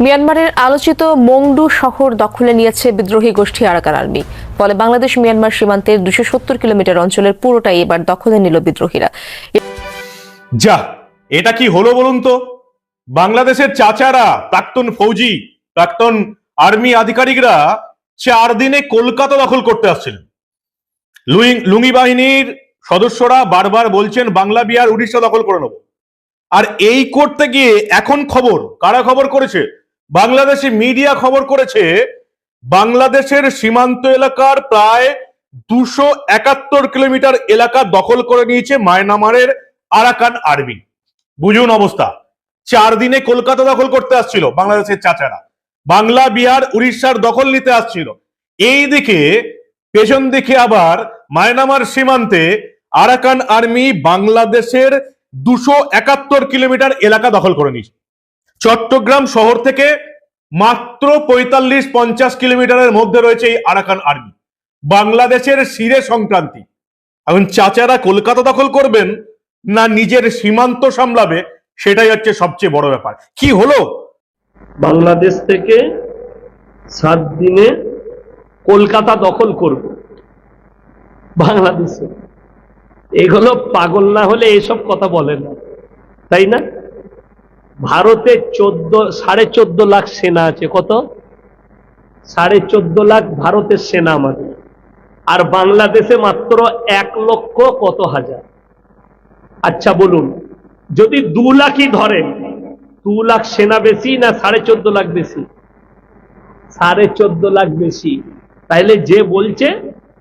মিয়ানমারের আলোচিত মংডু শহর দখলে নিয়েছে বিদ্রোহী গোষ্ঠী আরাকান আর্মি। ফলে বাংলাদেশ মিয়ানমার সীমান্তের দুশো সত্তর কিলোমিটার অঞ্চলের পুরোটাই এবার দখলে নিল বিদ্রোহীরা। যা, এটা কি হলো বলুন তো? বাংলাদেশের চাচারা, প্রাক্তন ফৌজি, প্রাক্তন আর্মি আধিকারিকরা চার দিনে কলকাতা দখল করতে আসছিলেন। লুঙ্গি বাহিনীর সদস্যরা বারবার বলছেন, বাংলা, বিহার, উড়িষ্যা দখল করে নেব। আর এই করতে গিয়ে এখন খবর, কারা খবর করেছে? বাংলাদেশি মিডিয়া খবর করেছে, বাংলাদেশের সীমান্ত এলাকার প্রায় দুশো একাত্তর কিলোমিটার এলাকা দখল করে নিয়েছে মায়ানমারের আরাকান আর্মি। বুঝুন অবস্থা। চার দিনে কলকাতা দখল করতে আসছিল বাংলাদেশের চাচারা। বাংলা, বিহার, উড়িষ্যার দখল নিতে আসছিল। এই দিকে, পেছন দিকে আবার মায়ানমার সীমান্তে আরাকান আর্মি বাংলাদেশের দুশো একাত্তর কিলোমিটার এলাকা দখল করে নিয়েছে। চট্টগ্রাম শহর থেকে মাত্র পঁয়তাল্লিশ পঞ্চাশ কিলোমিটারের মধ্যে রয়েছে এই আরাকান আর্মি। বাংলাদেশের শিরে সংক্রান্তি। এখন চাচারা কলকাতা দখল করবেন না নিজের সীমান্ত সামলাবে, সেটাই হচ্ছে সবচেয়ে বড় ব্যাপার। কি হলো? বাংলাদেশ থেকে সাত দিনে কলকাতা দখল করব। বাংলাদেশে। এগুলো পাগল না হলে এসব কথা বলে না। তাই না? ভারতে চোদ্দ, সাড়ে চোদ্দ লাখ সেনা আছে, কত? সাড়ে চোদ্দ লাখ ভারতের সেনা আমাদের। আর বাংলাদেশে মাত্র এক লক্ষ কত হাজার? আচ্ছা বলুন, যদি দু লাখই ধরেন, দু লাখ সেনা বেশি না সাড়ে চোদ্দ লাখ বেশি? সাড়ে চোদ্দ লাখ বেশি। তাইলে যে বলছে,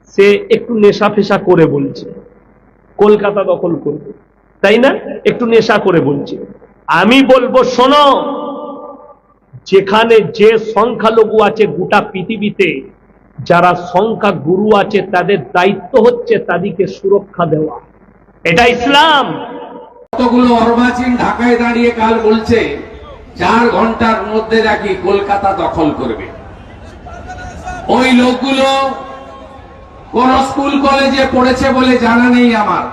সে একটু নেশা ফেশা করে বলছে। কলকাতা দখল করবে। তাই না? একটু নেশা করে বলছে। আমি বলব, শোনো, যেখানে যে সংখ্যালঘু আছে গোটা পৃথিবীতে, যারা সংখ্যা গুরু আছে, তাদের দায়িত্ব হচ্ছে তাদেরকে সুরক্ষা দেওয়া। এটা ইসলাম। কতগুলো অর্বাচীন ঢাকায় দাঁড়িয়ে কাল বলছে, চার ঘণ্টার মধ্যে নাকি কলকাতা দখল করবে। ওই লোকগুলো কোন স্কুল কলেজে পড়েছে বলে জানা নেই আমার।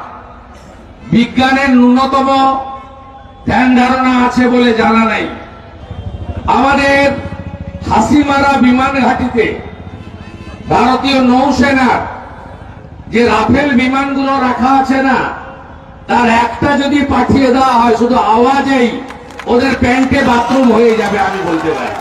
বিজ্ঞানের ন্যূনতম ধারণা আছে বলে জানা নাই। আমাদের হাসিমারা বিমান ঘাটিতে ভারতীয় নৌসেনার যে রাফেল বিমানগুলো রাখা আছে না, তার একটা যদি পাঠিয়ে দেওয়া হয়, শুধু আওয়াজেই ওদের প্যান্টে বাথরুম হয়ে যাবে, আমি বলতে পারি।